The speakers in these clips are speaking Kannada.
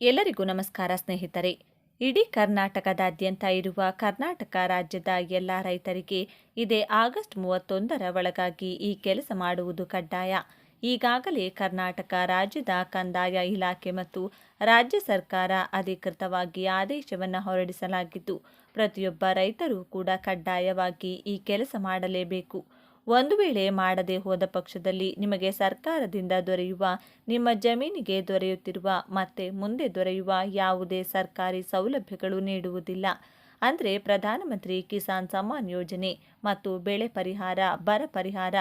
ಎಲ್ಲರಿಗೂ ನಮಸ್ಕಾರ ಸ್ನೇಹಿತರೆ. ಇಡೀ ಕರ್ನಾಟಕದಾದ್ಯಂತ ಇರುವ ಕರ್ನಾಟಕ ರಾಜ್ಯದ ಎಲ್ಲ ರೈತರಿಗೆ ಇದೇ ಆಗಸ್ಟ್ ಮೂವತ್ತೊಂದರ ಒಳಗಾಗಿ ಈ ಕೆಲಸ ಮಾಡುವುದು ಕಡ್ಡಾಯ. ಈಗಾಗಲೇ ಕರ್ನಾಟಕ ರಾಜ್ಯದ ಕಂದಾಯ ಇಲಾಖೆ ಮತ್ತು ರಾಜ್ಯ ಸರ್ಕಾರ ಅಧಿಕೃತವಾಗಿ ಆದೇಶವನ್ನು ಹೊರಡಿಸಲಾಗಿದ್ದು, ಪ್ರತಿಯೊಬ್ಬ ರೈತರು ಕೂಡ ಕಡ್ಡಾಯವಾಗಿ ಈ ಕೆಲಸ ಮಾಡಲೇಬೇಕು. ಒಂದು ವೇಳೆ ಮಾಡದೆ ಹೋದ ಪಕ್ಷದಲ್ಲಿ ನಿಮಗೆ ಸರ್ಕಾರದಿಂದ ದೊರೆಯುವ, ನಿಮ್ಮ ಜಮೀನಿಗೆ ದೊರೆಯುತ್ತಿರುವ ಮತ್ತೆ ಮುಂದೆ ದೊರೆಯುವ ಯಾವುದೇ ಸರ್ಕಾರಿ ಸೌಲಭ್ಯಗಳು ನೀಡುವುದಿಲ್ಲ. ಅಂದರೆ ಪ್ರಧಾನಮಂತ್ರಿ ಕಿಸಾನ್ ಸಮ್ಮಾನ್ ಯೋಜನೆ ಮತ್ತು ಬೆಳೆ ಪರಿಹಾರ, ಬರ ಪರಿಹಾರ,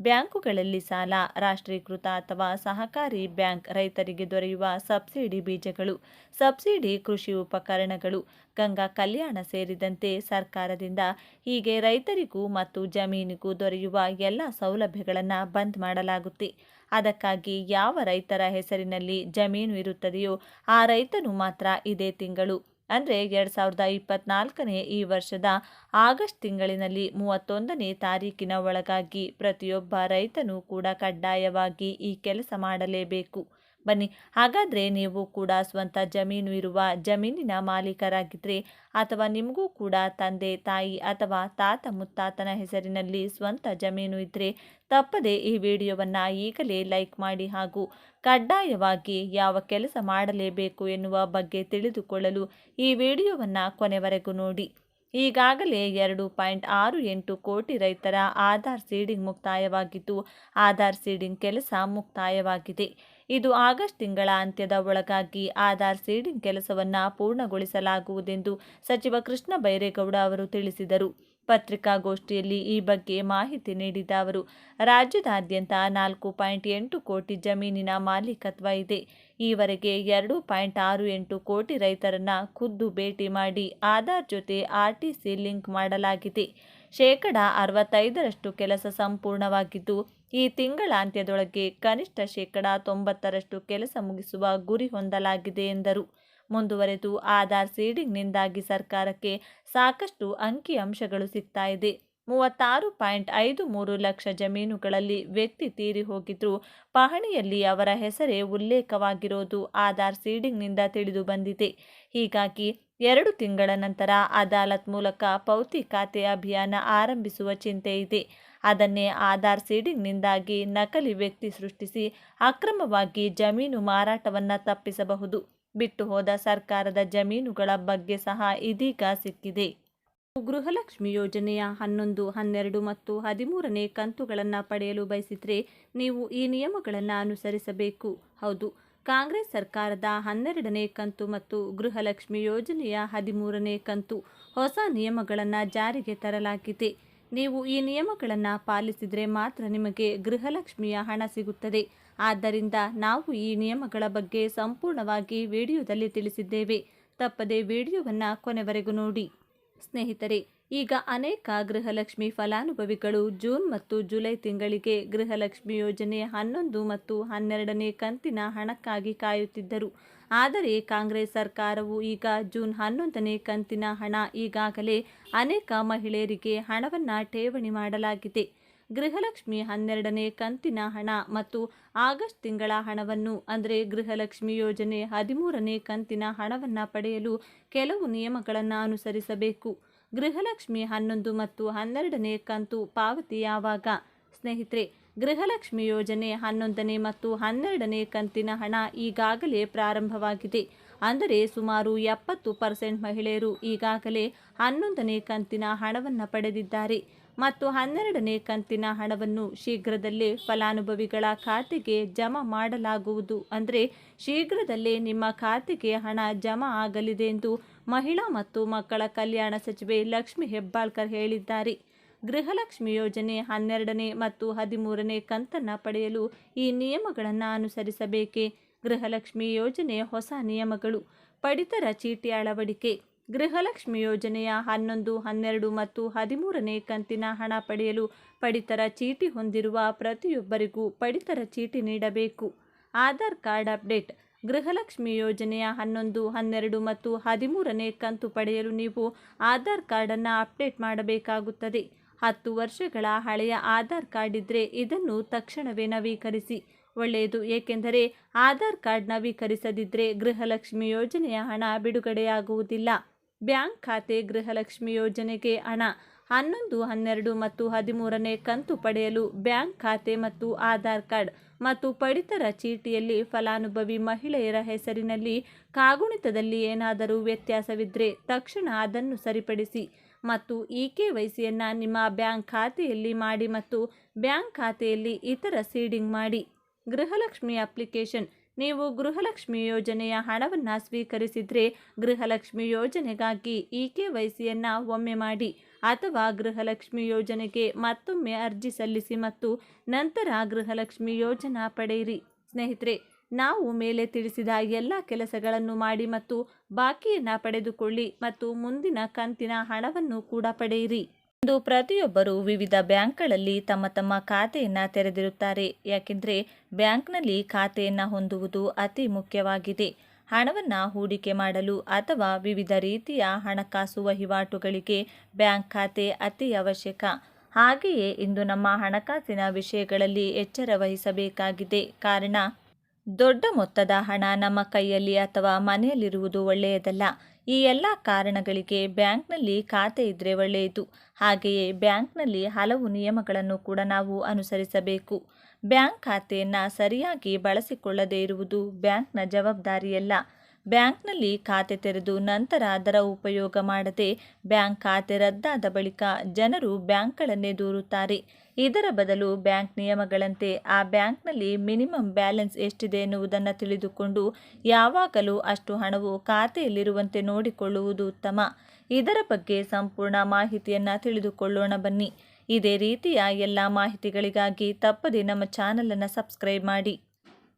ಬ್ಯಾಂಕುಗಳಲ್ಲಿ ಸಾಲ, ರಾಷ್ಟ್ರೀಕೃತ ಅಥವಾ ಸಹಕಾರಿ ಬ್ಯಾಂಕ್ ರೈತರಿಗೆ ದೊರೆಯುವ ಸಬ್ಸಿಡಿ ಬೀಜಗಳು, ಸಬ್ಸಿಡಿ ಕೃಷಿ ಉಪಕರಣಗಳು, ಗಂಗಾ ಕಲ್ಯಾಣ ಸೇರಿದಂತೆ ಸರ್ಕಾರದಿಂದ ಹೀಗೆ ರೈತರಿಗೂ ಮತ್ತು ಜಮೀನಿಗೂ ದೊರೆಯುವ ಎಲ್ಲ ಸೌಲಭ್ಯಗಳನ್ನು ಬಂದ್ ಮಾಡಲಾಗುತ್ತೆ. ಅದಕ್ಕಾಗಿ ಯಾವ ರೈತರ ಹೆಸರಿನಲ್ಲಿ ಜಮೀನು ಇರುತ್ತದೆಯೋ ಆ ರೈತನು ಮಾತ್ರ ಇದೇ ತಿಂಗಳು ಅಂದರೆ ಎರಡು ಸಾವಿರದ ಇಪ್ಪತ್ನಾಲ್ಕನೇ ಈ ವರ್ಷದ ಆಗಸ್ಟ್ ತಿಂಗಳಿನಲ್ಲಿ ಮೂವತ್ತೊಂದನೇ ತಾರೀಕಿನ ಒಳಗಾಗಿ ಪ್ರತಿಯೊಬ್ಬ ರೈತನೂ ಕೂಡ ಕಡ್ಡಾಯವಾಗಿ ಈ ಕೆಲಸ ಮಾಡಲೇಬೇಕು. ಬನ್ನಿ. ಹಾಗಾದರೆ ನೀವು ಕೂಡ ಸ್ವಂತ ಜಮೀನು ಇರುವ ಜಮೀನಿನ ಮಾಲೀಕರಾಗಿದ್ದರೆ ಅಥವಾ ನಿಮಗೂ ಕೂಡ ತಂದೆ, ತಾಯಿ ಅಥವಾ ತಾತ ಮುತ್ತಾತನ ಹೆಸರಿನಲ್ಲಿ ಸ್ವಂತ ಜಮೀನು ಇದ್ದರೆ ತಪ್ಪದೆ ಈ ವಿಡಿಯೋವನ್ನು ಈಗಲೇ ಲೈಕ್ ಮಾಡಿ ಹಾಗೂ ಕಡ್ಡಾಯವಾಗಿ ಯಾವ ಕೆಲಸ ಮಾಡಲೇಬೇಕು ಎನ್ನುವ ಬಗ್ಗೆ ತಿಳಿದುಕೊಳ್ಳಲು ಈ ವಿಡಿಯೋವನ್ನು ಕೊನೆವರೆಗೂ ನೋಡಿ. ಈಗಾಗಲೇ ಎರಡು ಪಾಯಿಂಟ್ ಆರು ಎಂಟು ಕೋಟಿ ರೈತರ ಆಧಾರ್ ಸೀಡಿಂಗ್ ಮುಕ್ತಾಯವಾಗಿದ್ದು, ಆಧಾರ್ ಸೀಡಿಂಗ್ ಕೆಲಸ ಮುಕ್ತಾಯವಾಗಿದೆ. ಇದು ಆಗಸ್ಟ್ ತಿಂಗಳ ಅಂತ್ಯದ ಒಳಗಾಗಿ ಆಧಾರ್ ಸೀಡಿಂಗ್ ಕೆಲಸವನ್ನು ಪೂರ್ಣಗೊಳಿಸಲಾಗುವುದೆಂದು ಸಚಿವ ಕೃಷ್ಣ ಬೈರೇಗೌಡ ಅವರು ತಿಳಿಸಿದರು. ಪತ್ರಿಕಾಗೋಷ್ಠಿಯಲ್ಲಿ ಈ ಬಗ್ಗೆ ಮಾಹಿತಿ ನೀಡಿದ ಅವರು, ರಾಜ್ಯದಾದ್ಯಂತ ನಾಲ್ಕು ಪಾಯಿಂಟ್ ಎಂಟು ಕೋಟಿ ಜಮೀನಿನ ಮಾಲೀಕತ್ವ ಇದೆ. ಈವರೆಗೆ ಎರಡು ಪಾಯಿಂಟ್ ಆರು ಎಂಟು ಕೋಟಿ ರೈತರನ್ನ ಖುದ್ದು ಭೇಟಿ ಮಾಡಿ ಆಧಾರ್ ಜೊತೆ ಆರ್ಟಿಸಿ ಲಿಂಕ್ ಮಾಡಲಾಗಿದೆ. ಶೇಕಡ ಅರವತ್ತೈದರಷ್ಟು ಕೆಲಸ ಸಂಪೂರ್ಣವಾಗಿದ್ದು, ಈ ತಿಂಗಳಾಂತ್ಯದೊಳಗೆ ಕನಿಷ್ಠ ಶೇಕಡ ತೊಂಬತ್ತರಷ್ಟು ಕೆಲಸ ಮುಗಿಸುವ ಗುರಿ ಹೊಂದಲಾಗಿದೆ ಎಂದರು. ಮುಂದುವರೆದು ಆಧಾರ್ ಸೀಡಿಂಗ್ನಿಂದಾಗಿ ಸರ್ಕಾರಕ್ಕೆ ಸಾಕಷ್ಟು ಅಂಕಿಅಂಶಗಳು ಸಿಗ್ತಾ ಇದೆ. ಮೂವತ್ತಾರು ಪಾಯಿಂಟ್ ಐದು ಮೂರು ಲಕ್ಷ ಜಮೀನುಗಳಲ್ಲಿ ವ್ಯಕ್ತಿ ತೀರಿ ಹೋಗಿದ್ರು ಪಹಣಿಯಲ್ಲಿ ಅವರ ಹೆಸರೇ ಉಲ್ಲೇಖವಾಗಿರೋದು ಆಧಾರ್ ಸೀಡಿಂಗ್ನಿಂದ ತಿಳಿದು ಬಂದಿದೆ. ಹೀಗಾಗಿ ಎರಡು ತಿಂಗಳ ನಂತರ ಅದಾಲತ್ ಮೂಲಕ ಪೌತಿ ಖಾತೆ ಅಭಿಯಾನ ಆರಂಭಿಸುವ ಚಿಂತೆ ಇದೆ. ಅದನ್ನೇ ಆಧಾರ್ ಸೀಡಿಂಗ್ನಿಂದಾಗಿ ನಕಲಿ ವ್ಯಕ್ತಿ ಸೃಷ್ಟಿಸಿ ಅಕ್ರಮವಾಗಿ ಜಮೀನು ಮಾರಾಟವನ್ನು ತಪ್ಪಿಸಬಹುದು. ಬಿಟ್ಟು ಹೋದ ಸರ್ಕಾರದ ಜಮೀನುಗಳ ಬಗ್ಗೆ ಸಹ ಇದೀಗ ಸಿಕ್ಕಿದೆ. ಗೃಹಲಕ್ಷ್ಮಿ ಯೋಜನೆಯ ಹನ್ನೊಂದು, ಹನ್ನೆರಡು ಮತ್ತು ಹದಿಮೂರನೇ ಕಂತುಗಳನ್ನು ಪಡೆಯಲು ಬಯಸಿದರೆ ನೀವು ಈ ನಿಯಮಗಳನ್ನು ಅನುಸರಿಸಬೇಕು. ಹೌದು. ಕಾಂಗ್ರೆಸ್ ಸರ್ಕಾರದ ಹನ್ನೆರಡನೇ ಕಂತು ಮತ್ತು ಗೃಹಲಕ್ಷ್ಮಿ ಯೋಜನೆಯ ಹದಿಮೂರನೇ ಕಂತು ಹೊಸ ನಿಯಮಗಳನ್ನು ಜಾರಿಗೆ ತರಲಾಗಿದೆ. ನೀವು ಈ ನಿಯಮಗಳನ್ನು ಪಾಲಿಸಿದರೆ ಮಾತ್ರ ನಿಮಗೆ ಗೃಹಲಕ್ಷ್ಮಿಯ ಹಣ ಸಿಗುತ್ತದೆ. ಆದ್ದರಿಂದ ನಾವು ಈ ನಿಯಮಗಳ ಬಗ್ಗೆ ಸಂಪೂರ್ಣವಾಗಿ ವಿಡಿಯೋದಲ್ಲಿ ತಿಳಿಸಿದ್ದೇವೆ. ತಪ್ಪದೆ ವಿಡಿಯೋವನ್ನು ಕೊನೆವರೆಗೂ ನೋಡಿ. ಸ್ನೇಹಿತರೆ ಈಗ ಅನೇಕ ಗೃಹಲಕ್ಷ್ಮಿ ಫಲಾನುಭವಿಗಳು ಜೂನ್ ಮತ್ತು ಜುಲೈ ತಿಂಗಳಿಗೆ ಗೃಹಲಕ್ಷ್ಮಿ ಯೋಜನೆ ಹನ್ನೊಂದು ಮತ್ತು ಹನ್ನೆರಡನೇ ಕಂತಿನ ಹಣಕ್ಕಾಗಿ ಕಾಯುತ್ತಿದ್ದರು. ಆದರೆ ಕಾಂಗ್ರೆಸ್ ಸರ್ಕಾರವು ಈಗ ಜೂನ್ ಹನ್ನೊಂದನೇ ಕಂತಿನ ಹಣ ಈಗಾಗಲೇ ಅನೇಕ ಮಹಿಳೆಯರಿಗೆ ಹಣವನ್ನು ಠೇವಣಿ ಮಾಡಲಾಗಿದೆ. ಗೃಹಲಕ್ಷ್ಮಿ ಹನ್ನೆರಡನೇ ಕಂತಿನ ಹಣ ಮತ್ತು ಆಗಸ್ಟ್ ತಿಂಗಳ ಹಣವನ್ನು, ಅಂದರೆ ಗೃಹಲಕ್ಷ್ಮಿ ಯೋಜನೆ ಹದಿಮೂರನೇ ಕಂತಿನ ಹಣವನ್ನು ಪಡೆಯಲು ಕೆಲವು ನಿಯಮಗಳನ್ನು ಅನುಸರಿಸಬೇಕು. ಗೃಹಲಕ್ಷ್ಮಿ ಹನ್ನೊಂದು ಮತ್ತು ಹನ್ನೆರಡನೇ ಕಂತು ಪಾವತಿ ಯಾವಾಗ? ಸ್ನೇಹಿತರೆ, ಗೃಹಲಕ್ಷ್ಮಿ ಯೋಜನೆ ಹನ್ನೊಂದನೇ ಮತ್ತು ಹನ್ನೆರಡನೇ ಕಂತಿನ ಹಣ ಈಗಾಗಲೇ ಪ್ರಾರಂಭವಾಗಿದೆ. ಅಂದರೆ ಸುಮಾರು ಎಪ್ಪತ್ತು ಪರ್ಸೆಂಟ್ ಮಹಿಳೆಯರು ಈಗಾಗಲೇ ಹನ್ನೊಂದನೇ ಕಂತಿನ ಹಣವನ್ನು ಪಡೆದಿದ್ದಾರೆ. ಮತ್ತು ಹನ್ನೆರಡನೇ ಕಂತಿನ ಹಣವನ್ನು ಶೀಘ್ರದಲ್ಲೇ ಫಲಾನುಭವಿಗಳ ಖಾತೆಗೆ ಜಮಾ ಮಾಡಲಾಗುವುದು ಅಂದರೆ ಶೀಘ್ರದಲ್ಲೇ ನಿಮ್ಮ ಖಾತೆಗೆ ಹಣ ಜಮಾ ಆಗಲಿದೆ ಎಂದು ಮಹಿಳಾ ಮತ್ತು ಮಕ್ಕಳ ಕಲ್ಯಾಣ ಸಚಿವೆ ಲಕ್ಷ್ಮಿ ಹೆಬ್ಬಾಳ್ಕರ್ ಹೇಳಿದ್ದಾರೆ. ಗೃಹಲಕ್ಷ್ಮಿ ಯೋಜನೆ ಹನ್ನೆರಡನೇ ಮತ್ತು ಹದಿಮೂರನೇ ಕಂತನ್ನು ಪಡೆಯಲು ಈ ನಿಯಮಗಳನ್ನು ಅನುಸರಿಸಬೇಕೇ? ಗೃಹಲಕ್ಷ್ಮಿ ಯೋಜನೆ ಹೊಸ ನಿಯಮಗಳು, ಪಡಿತರ ಚೀಟಿ ಅಳವಡಿಕೆ ಗೃಹಲಕ್ಷ್ಮಿ ಯೋಜನೆಯ ಹನ್ನೊಂದು, ಹನ್ನೆರಡು ಮತ್ತು ಹದಿಮೂರನೇ ಕಂತಿನ ಹಣ ಪಡೆಯಲು ಪಡಿತರ ಚೀಟಿ ಹೊಂದಿರುವ ಪ್ರತಿಯೊಬ್ಬರಿಗೂ ಪಡಿತರ ಚೀಟಿ ನೀಡಬೇಕು. Aadhaar card update. ಗೃಹಲಕ್ಷ್ಮಿ ಯೋಜನೆಯ ಹನ್ನೊಂದು, ಹನ್ನೆರಡು ಮತ್ತು ಹದಿಮೂರನೇ ಕಂತು ಪಡೆಯಲು ನೀವು ಆಧಾರ್ ಕಾರ್ಡನ್ನು ಅಪ್ಡೇಟ್ ಮಾಡಬೇಕಾಗುತ್ತದೆ. ಹತ್ತು ವರ್ಷಗಳ ಹಳೆಯ ಆಧಾರ್ ಕಾರ್ಡ್ ಇದ್ದರೆ ಇದನ್ನು ತಕ್ಷಣವೇ ನವೀಕರಿಸಿ. ಒಳ್ಳೆಯದು ಏಕೆಂದರೆ ಆಧಾರ್ ಕಾರ್ಡ್ ನವೀಕರಿಸದಿದ್ದರೆ ಗೃಹಲಕ್ಷ್ಮಿ ಯೋಜನೆಯ ಹಣ ಬಿಡುಗಡೆಯಾಗುವುದಿಲ್ಲ. ಬ್ಯಾಂಕ್ ಖಾತೆ ಗೃಹಲಕ್ಷ್ಮಿ ಯೋಜನೆಗೆ ಹಣ. ಹನ್ನೊಂದು, ಹನ್ನೆರಡು ಮತ್ತು ಹದಿಮೂರನೇ ಕಂತು ಪಡೆಯಲು ಬ್ಯಾಂಕ್ ಖಾತೆ ಮತ್ತು ಆಧಾರ್ ಕಾರ್ಡ್ ಮತ್ತು ಪಡಿತರ ಚೀಟಿಯಲ್ಲಿ ಫಲಾನುಭವಿ ಮಹಿಳೆಯರ ಹೆಸರಿನಲ್ಲಿ ಕಾಗುಣಿತದಲ್ಲಿ ಏನಾದರೂ ವ್ಯತ್ಯಾಸವಿದ್ದರೆ ತಕ್ಷಣ ಅದನ್ನು ಸರಿಪಡಿಸಿ ಮತ್ತು ಇ ಕೆ ವೈಸಿಯನ್ನು ನಿಮ್ಮ ಬ್ಯಾಂಕ್ ಖಾತೆಯಲ್ಲಿ ಮಾಡಿ ಮತ್ತು ಬ್ಯಾಂಕ್ ಖಾತೆಯಲ್ಲಿ ಇತರ ಸೀಡಿಂಗ್ ಮಾಡಿ. ಗೃಹಲಕ್ಷ್ಮಿ ಅಪ್ಲಿಕೇಶನ್ ನೀವು ಗೃಹಲಕ್ಷ್ಮಿ ಯೋಜನೆಯ ಹಣವನ್ನು ಸ್ವೀಕರಿಸಿದರೆ ಗೃಹಲಕ್ಷ್ಮಿ ಯೋಜನೆಗಾಗಿ ಇ ಕೆ ವೈಸಿಯನ್ನು ಒಮ್ಮೆ ಮಾಡಿ ಅಥವಾ ಗೃಹಲಕ್ಷ್ಮಿ ಯೋಜನೆಗೆ ಮತ್ತೊಮ್ಮೆ ಅರ್ಜಿ ಸಲ್ಲಿಸಿ ಮತ್ತು ನಂತರ ಗೃಹಲಕ್ಷ್ಮಿ ಯೋಜನಾ ಪಡೆಯಿರಿ. ಸ್ನೇಹಿತರೆ, ನಾವು ಮೇಲೆ ತಿಳಿಸಿದ ಎಲ್ಲ ಕೆಲಸಗಳನ್ನು ಮಾಡಿ ಮತ್ತು ಬಾಕಿಯನ್ನು ಪಡೆದುಕೊಳ್ಳಿ ಮತ್ತು ಮುಂದಿನ ಕಂತಿನ ಹಣವನ್ನು ಕೂಡ ಪಡೆಯಿರಿ. ಇಂದು ಪ್ರತಿಯೊಬ್ಬರು ವಿವಿಧ ಬ್ಯಾಂಕ್ಗಳಲ್ಲಿ ತಮ್ಮ ತಮ್ಮ ಖಾತೆಯನ್ನು ತೆರೆದಿರುತ್ತಾರೆ. ಯಾಕೆಂದರೆ ಬ್ಯಾಂಕ್ನಲ್ಲಿ ಖಾತೆಯನ್ನು ಹೊಂದುವುದು ಅತಿ ಮುಖ್ಯವಾಗಿದೆ. ಹಣವನ್ನು ಹೂಡಿಕೆ ಮಾಡಲು ಅಥವಾ ವಿವಿಧ ರೀತಿಯ ಹಣಕಾಸು ವಹಿವಾಟುಗಳಿಗೆ ಬ್ಯಾಂಕ್ ಖಾತೆ ಅತಿ ಅವಶ್ಯಕ. ಹಾಗೆಯೇ ಇಂದು ನಮ್ಮ ಹಣಕಾಸಿನ ವಿಷಯಗಳಲ್ಲಿ ಎಚ್ಚರ ವಹಿಸಬೇಕಾಗಿದೆ. ಕಾರಣ, ದೊಡ್ಡ ಮೊತ್ತದ ಹಣ ನಮ್ಮ ಕೈಯಲ್ಲಿ ಅಥವಾ ಮನೆಯಲ್ಲಿರುವುದು ಒಳ್ಳೆಯದಲ್ಲ. ಈ ಎಲ್ಲ ಕಾರಣಗಳಿಗೆ ಬ್ಯಾಂಕ್ನಲ್ಲಿ ಖಾತೆ ಇದ್ದರೆ ಒಳ್ಳೆಯದು. ಹಾಗೆಯೇ ಬ್ಯಾಂಕ್ನಲ್ಲಿ ಹಲವು ನಿಯಮಗಳನ್ನು ಕೂಡ ನಾವು ಅನುಸರಿಸಬೇಕು. ಬ್ಯಾಂಕ್ ಖಾತೆಯನ್ನು ಸರಿಯಾಗಿ ಬಳಸಿಕೊಳ್ಳದೇ ಇರುವುದು ಬ್ಯಾಂಕ್ನ ಜವಾಬ್ದಾರಿಯಲ್ಲ. ಬ್ಯಾಂಕ್ನಲ್ಲಿ ಖಾತೆ ತೆರೆದು ನಂತರ ಅದರ ಉಪಯೋಗ ಮಾಡದೆ ಬ್ಯಾಂಕ್ ಖಾತೆ ರದ್ದಾದ ಬಳಿಕ ಜನರು ಬ್ಯಾಂಕ್ಗಳನ್ನೇ ದೂರುತ್ತಾರೆ. ಇದರ ಬದಲು ಬ್ಯಾಂಕ್ ನಿಯಮಗಳಂತೆ ಆ ಬ್ಯಾಂಕ್ನಲ್ಲಿ ಮಿನಿಮಮ್ ಬ್ಯಾಲೆನ್ಸ್ ಎಷ್ಟಿದೆ ಎನ್ನುವುದನ್ನು ತಿಳಿದುಕೊಂಡು ಯಾವಾಗಲೂ ಅಷ್ಟು ಹಣವು ಖಾತೆಯಲ್ಲಿರುವಂತೆ ನೋಡಿಕೊಳ್ಳುವುದು ಉತ್ತಮ. ಇದರ ಬಗ್ಗೆ ಸಂಪೂರ್ಣ ಮಾಹಿತಿಯನ್ನು ತಿಳಿದುಕೊಳ್ಳೋಣ ಬನ್ನಿ. ಇದೇ ರೀತಿಯ ಎಲ್ಲ ಮಾಹಿತಿಗಳಿಗಾಗಿ ತಪ್ಪದೆ ನಮ್ಮ ಚಾನಲನ್ನು ಸಬ್ಸ್ಕ್ರೈಬ್ ಮಾಡಿ.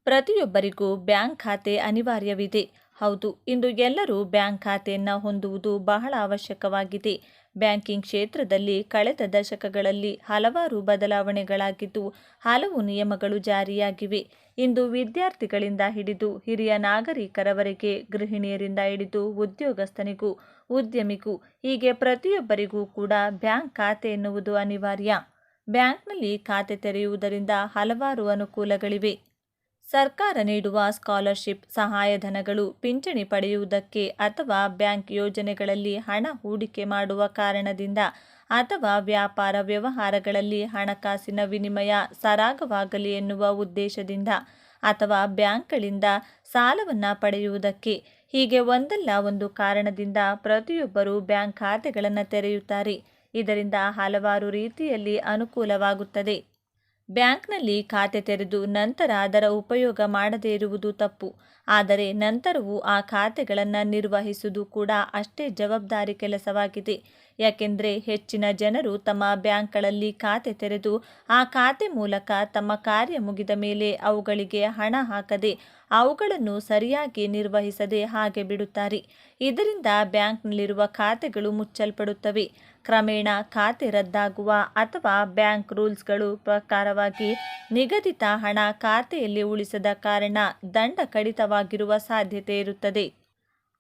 ಪ್ರತಿಯೊಬ್ಬರಿಗೂ ಬ್ಯಾಂಕ್ ಖಾತೆ ಅನಿವಾರ್ಯವಿದೆ. ಹೌದು, ಇಂದು ಎಲ್ಲರೂ ಬ್ಯಾಂಕ್ ಖಾತೆಯನ್ನು ಹೊಂದುವುದು ಬಹಳ ಅವಶ್ಯಕವಾಗಿದೆ. ಬ್ಯಾಂಕಿಂಗ್ ಕ್ಷೇತ್ರದಲ್ಲಿ ಕಳೆದ ದಶಕಗಳಲ್ಲಿ ಹಲವಾರು ಬದಲಾವಣೆಗಳಾಗಿದ್ದು, ಹಲವು ನಿಯಮಗಳು ಜಾರಿಯಾಗಿವೆ. ಇಂದು ವಿದ್ಯಾರ್ಥಿಗಳಿಂದ ಹಿಡಿದು ಹಿರಿಯ ನಾಗರಿಕರವರೆಗೆ ಗೃಹಿಣಿಯರಿಂದ ಹಿಡಿದು ಉದ್ಯೋಗಸ್ಥನಿಗೂ, ಉದ್ಯಮಿಗೂ, ಹೀಗೆ ಪ್ರತಿಯೊಬ್ಬರಿಗೂ ಕೂಡ ಬ್ಯಾಂಕ್ ಖಾತೆ ಎನ್ನುವುದು ಅನಿವಾರ್ಯ. ಬ್ಯಾಂಕ್ನಲ್ಲಿ ಖಾತೆ ತೆರೆಯುವುದರಿಂದ ಹಲವಾರು ಅನುಕೂಲಗಳಿವೆ. ಸರ್ಕಾರ ನೀಡುವ ಸ್ಕಾಲರ್ಶಿಪ್ ಸಹಾಯಧನಗಳು ಪಿಂಚಣಿ ಪಡೆಯುವುದಕ್ಕೆ ಅಥವಾ ಬ್ಯಾಂಕ್ ಯೋಜನೆಗಳಲ್ಲಿ ಹಣ ಹೂಡಿಕೆ ಮಾಡುವ ಕಾರಣದಿಂದ ಅಥವಾ ವ್ಯಾಪಾರ ವ್ಯವಹಾರಗಳಲ್ಲಿ ಹಣಕಾಸಿನ ವಿನಿಮಯ ಸರಾಗವಾಗಲಿ ಎನ್ನುವ ಉದ್ದೇಶದಿಂದ ಅಥವಾ ಬ್ಯಾಂಕ್ಗಳಿಂದ ಸಾಲವನ್ನು ಪಡೆಯುವುದಕ್ಕೆ ಹೀಗೆ ಒಂದಲ್ಲ ಒಂದು ಕಾರಣದಿಂದ ಪ್ರತಿಯೊಬ್ಬರು ಬ್ಯಾಂಕ್ ಖಾತೆಗಳನ್ನು ತೆರೆಯುತ್ತಾರೆ. ಇದರಿಂದ ಹಲವಾರು ರೀತಿಯಲ್ಲಿ ಅನುಕೂಲವಾಗುತ್ತದೆ. ಬ್ಯಾಂಕ್ನಲ್ಲಿ ಖಾತೆ ತೆರೆದು ನಂತರ ಅದರ ಉಪಯೋಗ ಮಾಡದೇ ಇರುವುದು ತಪ್ಪು. ಆದರೆ ನಂತರವೂ ಆ ಖಾತೆಗಳನ್ನು ನಿರ್ವಹಿಸುವುದು ಕೂಡ ಅಷ್ಟೇ ಜವಾಬ್ದಾರಿ ಕೆಲಸವಾಗಿದೆ. ಯಾಕೆಂದರೆ ಹೆಚ್ಚಿನ ಜನರು ತಮ್ಮ ಬ್ಯಾಂಕ್ಗಳಲ್ಲಿ ಖಾತೆ ತೆರೆದು ಆ ಖಾತೆ ಮೂಲಕ ತಮ್ಮ ಕಾರ್ಯ ಮುಗಿದ ಮೇಲೆ ಅವುಗಳಿಗೆ ಹಣ ಹಾಕದೆ ಅವುಗಳನ್ನು ಸರಿಯಾಗಿ ನಿರ್ವಹಿಸದೆ ಹಾಗೆ ಬಿಡುತ್ತಾರೆ. ಇದರಿಂದ ಬ್ಯಾಂಕ್ನಲ್ಲಿರುವ ಖಾತೆಗಳು ಮುಚ್ಚಲ್ಪಡುತ್ತವೆ. ಕ್ರಮೇಣ ಖಾತೆ ರದ್ದಾಗುವ ಅಥವಾ ಬ್ಯಾಂಕ್ ರೂಲ್ಸ್ಗಳು ಪ್ರಕಾರವಾಗಿ ನಿಗದಿತ ಹಣ ಖಾತೆಯಲ್ಲಿ ಉಳಿಸದ ಕಾರಣ ದಂಡ ಕಡಿತವಾಗಿರುವ ಸಾಧ್ಯತೆ ಇರುತ್ತದೆ.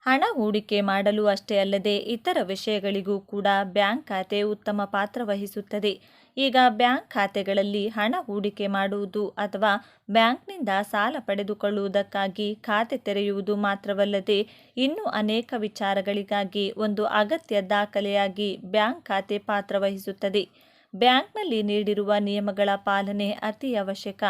ಹಣ ಹೂಡಿಕೆ ಮಾಡಲು ಅಷ್ಟೇ ಅಲ್ಲದೆ ಇತರ ವಿಷಯಗಳಿಗೂ ಕೂಡ ಬ್ಯಾಂಕ್ ಖಾತೆ ಉತ್ತಮ ಪಾತ್ರ ವಹಿಸುತ್ತದೆ. ಈಗ ಬ್ಯಾಂಕ್ ಖಾತೆಗಳಲ್ಲಿ ಹಣ ಹೂಡಿಕೆ ಮಾಡುವುದು ಅಥವಾ ಬ್ಯಾಂಕ್ನಿಂದ ಸಾಲ ಪಡೆದುಕೊಳ್ಳುವುದಕ್ಕಾಗಿ ಖಾತೆ ತೆರೆಯುವುದು ಮಾತ್ರವಲ್ಲದೆ ಇನ್ನೂ ಅನೇಕ ವಿಚಾರಗಳಿಗಾಗಿ ಒಂದು ಅಗತ್ಯ ದಾಖಲೆಯಾಗಿ ಬ್ಯಾಂಕ್ ಖಾತೆ ಪಾತ್ರ ವಹಿಸುತ್ತದೆ. ಬ್ಯಾಂಕ್ನಲ್ಲಿ ನೀಡಿರುವ ನಿಯಮಗಳ ಪಾಲನೆ ಅತಿ ಅವಶ್ಯಕ.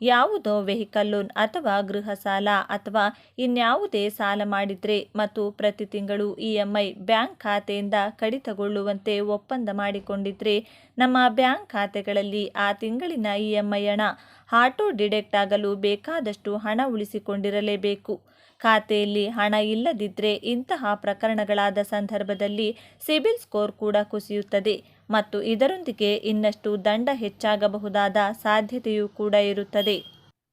ಯಾವುದೋ ವೆಹಿಕಲ್ ಲೋನ್ ಅಥವಾ ಗೃಹ ಸಾಲ ಅಥವಾ ಇನ್ಯಾವುದೇ ಸಾಲ ಮಾಡಿದರೆ ಮತ್ತು ಪ್ರತಿ ತಿಂಗಳು ಇ ಬ್ಯಾಂಕ್ ಖಾತೆಯಿಂದ ಕಡಿತಗೊಳ್ಳುವಂತೆ ಒಪ್ಪಂದ ಮಾಡಿಕೊಂಡಿದ್ರೆ ನಮ್ಮ ಬ್ಯಾಂಕ್ ಖಾತೆಗಳಲ್ಲಿ ಆ ತಿಂಗಳಿನ ಇ ಹಣ ಆಟೋ ಡಿಡೆಕ್ಟ್ ಆಗಲು ಬೇಕಾದಷ್ಟು ಹಣ ಉಳಿಸಿಕೊಂಡಿರಲೇಬೇಕು. ಖಾತೆಯಲ್ಲಿ ಹಣ ಇಲ್ಲದಿದ್ದರೆ ಇಂತಹ ಪ್ರಕರಣಗಳಾದ ಸಂದರ್ಭದಲ್ಲಿ ಸಿಬಿಲ್ ಸ್ಕೋರ್ ಕೂಡ ಕುಸಿಯುತ್ತದೆ. ಮತ್ತು ಇದರೊಂದಿಗೆ ಇನ್ನಷ್ಟು ದಂಡ ಹೆಚ್ಚಾಗಬಹುದಾದ ಸಾಧ್ಯತೆಯೂ ಕೂಡ ಇರುತ್ತದೆ.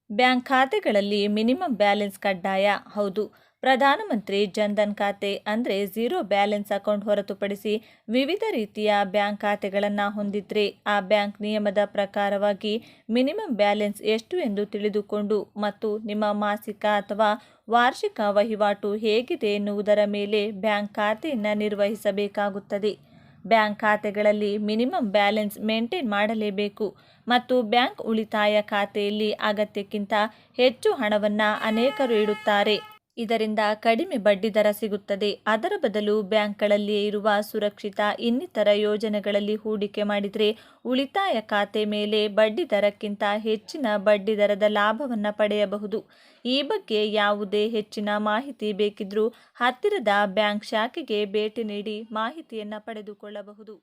ಬ್ಯಾಂಕ್ ಖಾತೆಗಳಲ್ಲಿ ಮಿನಿಮಮ್ ಬ್ಯಾಲೆನ್ಸ್ ಕಡ್ಡಾಯ, ಹೌದು. ಪ್ರಧಾನಮಂತ್ರಿ ಜನ್ಧನ್ ಖಾತೆ ಅಂದರೆ ಝೀರೋ ಬ್ಯಾಲೆನ್ಸ್ ಅಕೌಂಟ್ ಹೊರತುಪಡಿಸಿ ವಿವಿಧ ರೀತಿಯ ಬ್ಯಾಂಕ್ ಖಾತೆಗಳನ್ನು ಹೊಂದಿದ್ರೆ ಆ ಬ್ಯಾಂಕ್ ನಿಯಮದ ಪ್ರಕಾರವಾಗಿ ಮಿನಿಮಮ್ ಬ್ಯಾಲೆನ್ಸ್ ಎಷ್ಟು ಎಂದು ತಿಳಿದುಕೊಂಡು ಮತ್ತು ನಿಮ್ಮ ಮಾಸಿಕ ಅಥವಾ ವಾರ್ಷಿಕ ವಹಿವಾಟು ಹೇಗಿದೆ ಎನ್ನುವುದರ ಮೇಲೆ ಬ್ಯಾಂಕ್ ಖಾತೆಯನ್ನು ನಿರ್ವಹಿಸಬೇಕಾಗುತ್ತದೆ. ಬ್ಯಾಂಕ್ ಖಾತೆಗಳಲ್ಲಿ ಮಿನಿಮಮ್ ಬ್ಯಾಲೆನ್ಸ್ ಮೇಂಟೈನ್ ಮಾಡಲೇಬೇಕು ಮತ್ತು ಬ್ಯಾಂಕ್ ಉಳಿತಾಯ ಖಾತೆಯಲ್ಲಿ ಅಗತ್ಯಕ್ಕಿಂತ ಹೆಚ್ಚು ಹಣವನ್ನು ಅನೇಕರು ಇಡುತ್ತಾರೆ. ಇದರಿಂದ ಕಡಿಮೆ ಬಡ್ಡಿದರ ಸಿಗುತ್ತದೆ. ಅದರ ಬದಲು ಬ್ಯಾಂಕ್ಗಳಲ್ಲಿಯೇ ಇರುವ ಸುರಕ್ಷಿತ ಇನ್ನಿತರ ಯೋಜನೆಗಳಲ್ಲಿ ಹೂಡಿಕೆ ಮಾಡಿದರೆ ಉಳಿತಾಯ ಖಾತೆ ಮೇಲೆ ಬಡ್ಡಿ ದರಕ್ಕಿಂತ ಹೆಚ್ಚಿನ ಬಡ್ಡಿದರದ ಲಾಭವನ್ನು ಪಡೆಯಬಹುದು. ಈ ಬಗ್ಗೆ ಯಾವುದೇ ಹೆಚ್ಚಿನ ಮಾಹಿತಿ ಬೇಕಿದ್ರೂ ಹತ್ತಿರದ ಬ್ಯಾಂಕ್ ಶಾಖೆಗೆ ಭೇಟಿ ನೀಡಿ ಮಾಹಿತಿಯನ್ನು ಪಡೆದುಕೊಳ್ಳಬಹುದು.